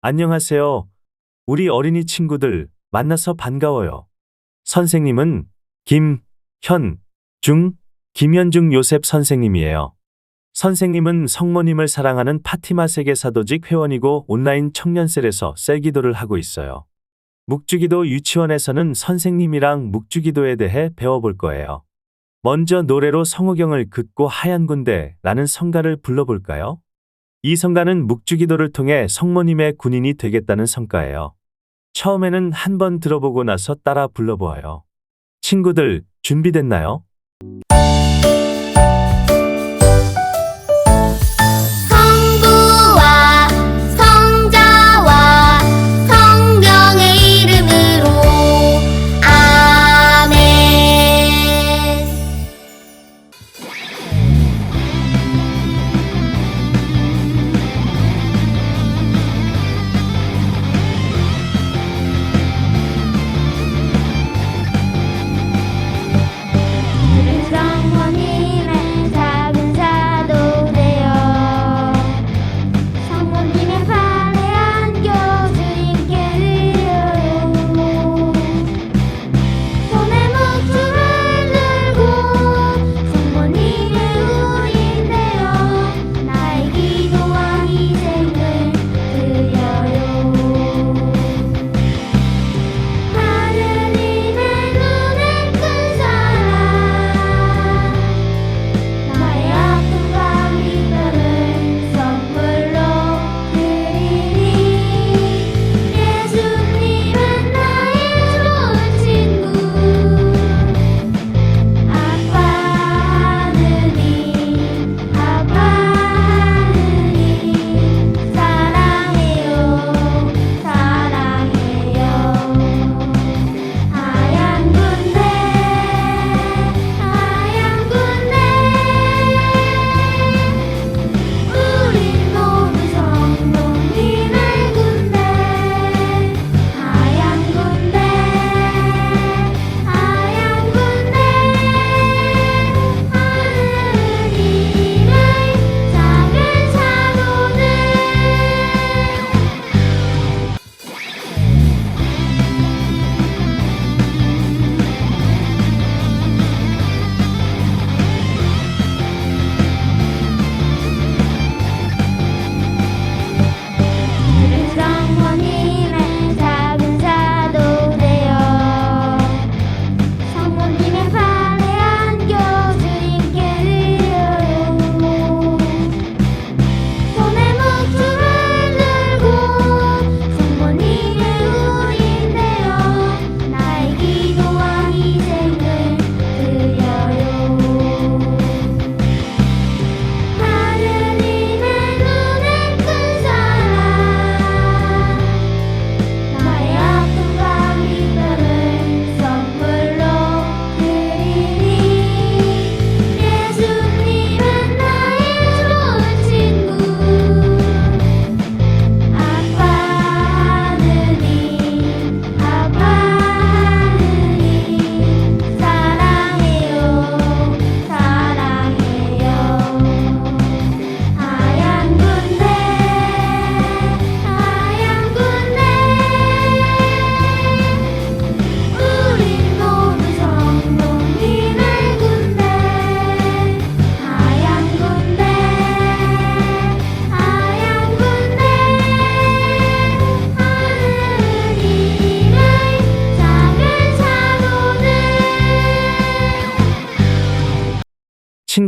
안녕하세요. 우리 어린이 친구들 만나서 반가워요. 선생님은 김, 현, 중, 김현중 요셉 선생님이에요. 선생님은 성모님을 사랑하는 파티마 세계사도직 회원이고 온라인 청년셀에서 셀기도를 하고 있어요. 묵주기도 유치원에서는 선생님이랑 묵주기도에 대해 배워볼 거예요. 먼저 노래로 성우경을 긋고 하얀 군대라는 성가를 불러볼까요? 이 성가는 묵주기도를 통해 성모님의 군인이 되겠다는 성가예요. 처음에는 한 번 들어보고 나서 따라 불러보아요. 친구들, 준비됐나요?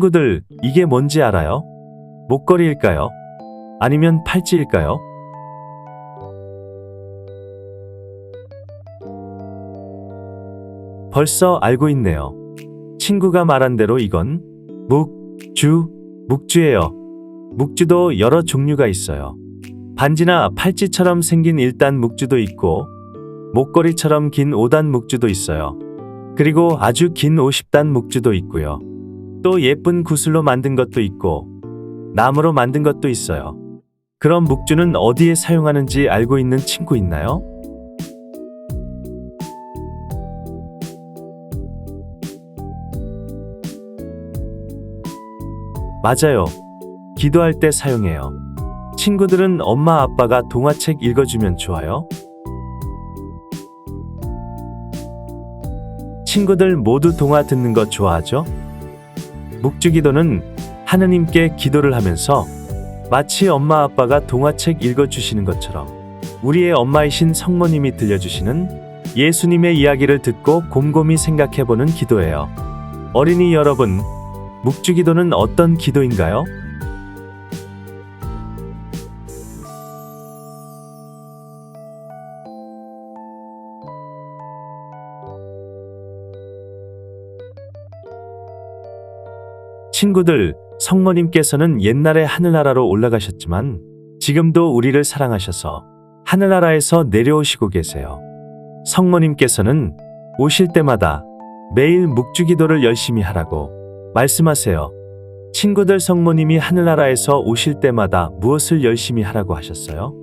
친구들, 이게 뭔지 알아요? 목걸이일까요? 아니면 팔찌일까요? 벌써 알고 있네요. 친구가 말한 대로 이건 묵, 주, 묵주예요. 묵주도 여러 종류가 있어요. 반지나 팔찌처럼 생긴 1단 묵주도 있고, 목걸이처럼 긴 5단 묵주도 있어요. 그리고 아주 긴 50단 묵주도 있고요. 또 예쁜 구슬로 만든 것도 있고, 나무로 만든 것도 있어요. 그럼 묵주는 어디에 사용하는지 알고 있는 친구 있나요? 맞아요. 기도할 때 사용해요. 친구들은 엄마 아빠가 동화책 읽어주면 좋아요? 친구들 모두 동화 듣는 거 좋아하죠? 묵주기도는 하느님께 기도를 하면서 마치 엄마 아빠가 동화책 읽어주시는 것처럼 우리의 엄마이신 성모님이 들려주시는 예수님의 이야기를 듣고 곰곰이 생각해보는 기도예요. 어린이 여러분, 묵주기도는 어떤 기도인가요? 친구들, 성모님께서는 옛날에 하늘나라로 올라가셨지만 지금도 우리를 사랑하셔서 하늘나라에서 내려오시고 계세요. 성모님께서는 오실 때마다 매일 묵주기도를 열심히 하라고 말씀하세요. 친구들 성모님이 하늘나라에서 오실 때마다 무엇을 열심히 하라고 하셨어요?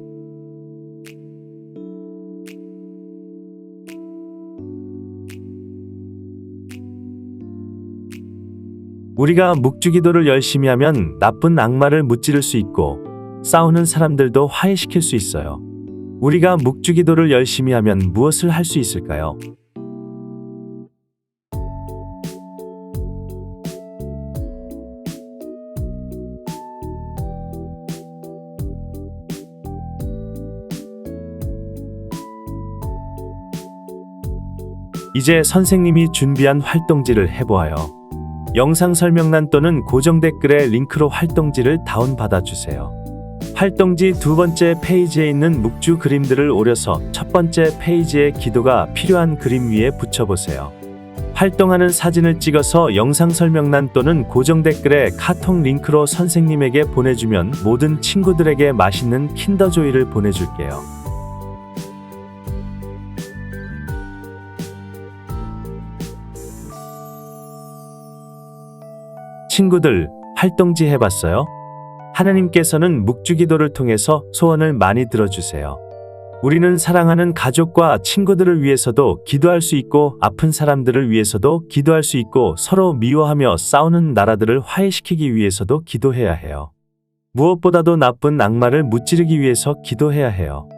우리가 묵주기도를 열심히 하면 나쁜 악마를 무찌를 수 있고 싸우는 사람들도 화해시킬 수 있어요. 우리가 묵주기도를 열심히 하면 무엇을 할 수 있을까요? 이제 선생님이 준비한 활동지를 해보아요. 영상 설명란 또는 고정 댓글에 링크로 활동지를 다운받아 주세요. 활동지 두 번째 페이지에 있는 묵주 그림들을 오려서 첫 번째 페이지에 기도가 필요한 그림 위에 붙여보세요. 활동하는 사진을 찍어서 영상 설명란 또는 고정 댓글에 카톡 링크로 선생님에게 보내주면 모든 친구들에게 맛있는 킨더조이를 보내줄게요. 친구들, 활동지 해봤어요? 하나님께서는 묵주기도를 통해서 소원을 많이 들어주세요. 우리는 사랑하는 가족과 친구들을 위해서도 기도할 수 있고 아픈 사람들을 위해서도 기도할 수 있고 서로 미워하며 싸우는 나라들을 화해시키기 위해서도 기도해야 해요. 무엇보다도 나쁜 악마를 무찌르기 위해서 기도해야 해요.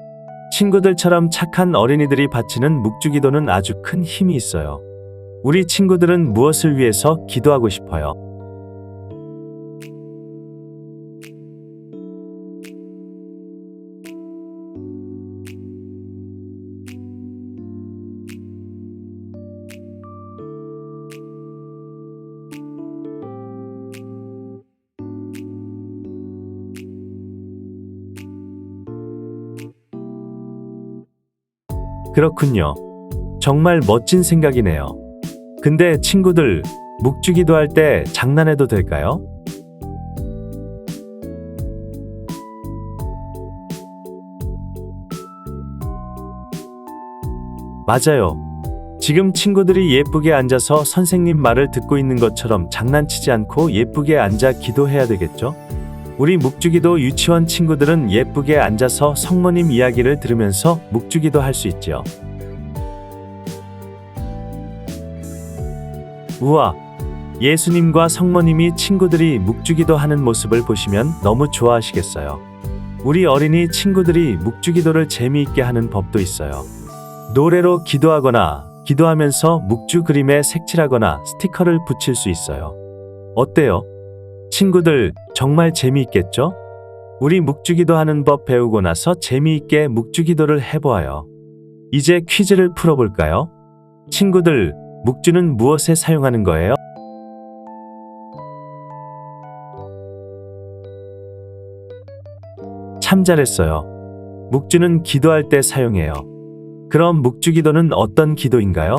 친구들처럼 착한 어린이들이 바치는 묵주기도는 아주 큰 힘이 있어요. 우리 친구들은 무엇을 위해서 기도하고 싶어요? 그렇군요. 정말 멋진 생각이네요. 근데 친구들, 묵주기도 할 때 장난해도 될까요? 맞아요. 지금 친구들이 예쁘게 앉아서 선생님 말을 듣고 있는 것처럼 장난치지 않고 예쁘게 앉아 기도해야 되겠죠? 우리 묵주기도 유치원 친구들은 예쁘게 앉아서 성모님 이야기를 들으면서 묵주기도 할 수 있죠. 우와! 예수님과 성모님이 친구들이 묵주기도 하는 모습을 보시면 너무 좋아하시겠어요. 우리 어린이 친구들이 묵주기도를 재미있게 하는 법도 있어요. 노래로 기도하거나 기도하면서 묵주 그림에 색칠하거나 스티커를 붙일 수 있어요. 어때요? 친구들 정말 재미있겠죠? 우리 묵주기도 하는 법 배우고 나서 재미있게 묵주기도를 해보아요. 이제 퀴즈를 풀어볼까요? 친구들, 묵주는 무엇에 사용하는 거예요? 참 잘했어요. 묵주는 기도할 때 사용해요. 그럼 묵주 기도는 어떤 기도인가요?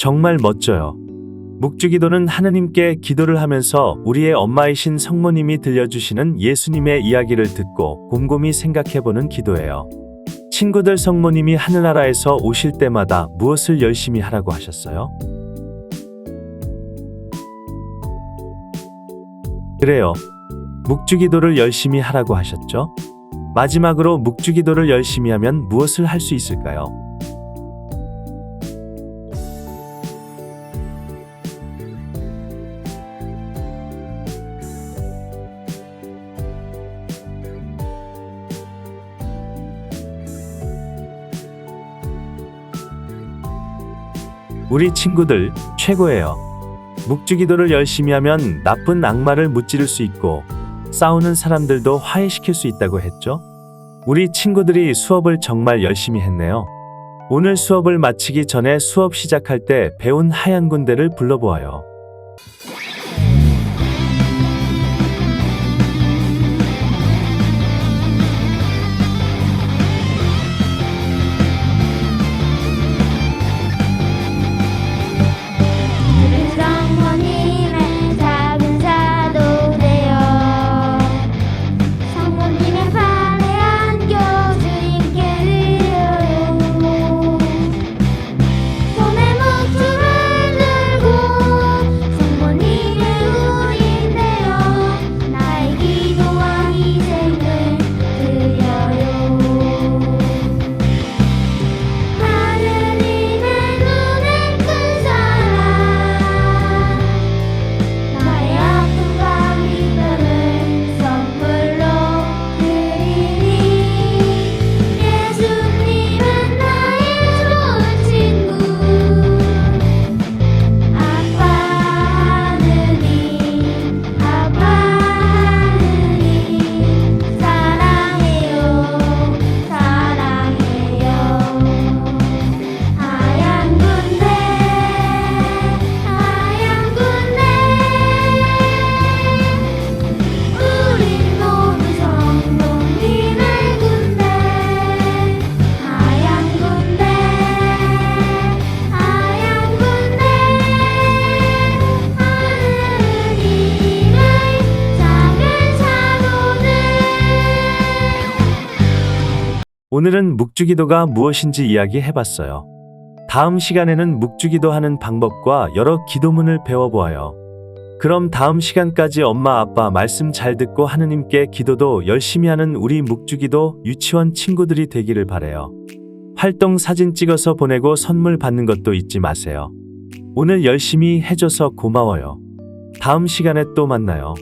정말 멋져요. 묵주기도는 하느님께 기도를 하면서 우리의 엄마이신 성모님이 들려주시는 예수님의 이야기를 듣고 곰곰이 생각해보는 기도예요. 친구들 성모님이 하늘나라에서 오실 때마다 무엇을 열심히 하라고 하셨어요? 그래요. 묵주기도를 열심히 하라고 하셨죠? 마지막으로 묵주기도를 열심히 하면 무엇을 할 수 있을까요? 우리 친구들 최고예요. 묵주기도를 열심히 하면 나쁜 악마를 무찌를 수 있고 싸우는 사람들도 화해시킬 수 있다고 했죠? 우리 친구들이 수업을 정말 열심히 했네요. 오늘 수업을 마치기 전에 수업 시작할 때 배운 하얀 군대를 불러보아요. 오늘은 묵주기도가 무엇인지 이야기해봤어요. 다음 시간에는 묵주기도 하는 방법과 여러 기도문을 배워보아요. 그럼 다음 시간까지 엄마 아빠 말씀 잘 듣고 하느님께 기도도 열심히 하는 우리 묵주기도 유치원 친구들이 되기를 바래요. 활동 사진 찍어서 보내고 선물 받는 것도 잊지 마세요. 오늘 열심히 해줘서 고마워요. 다음 시간에 또 만나요.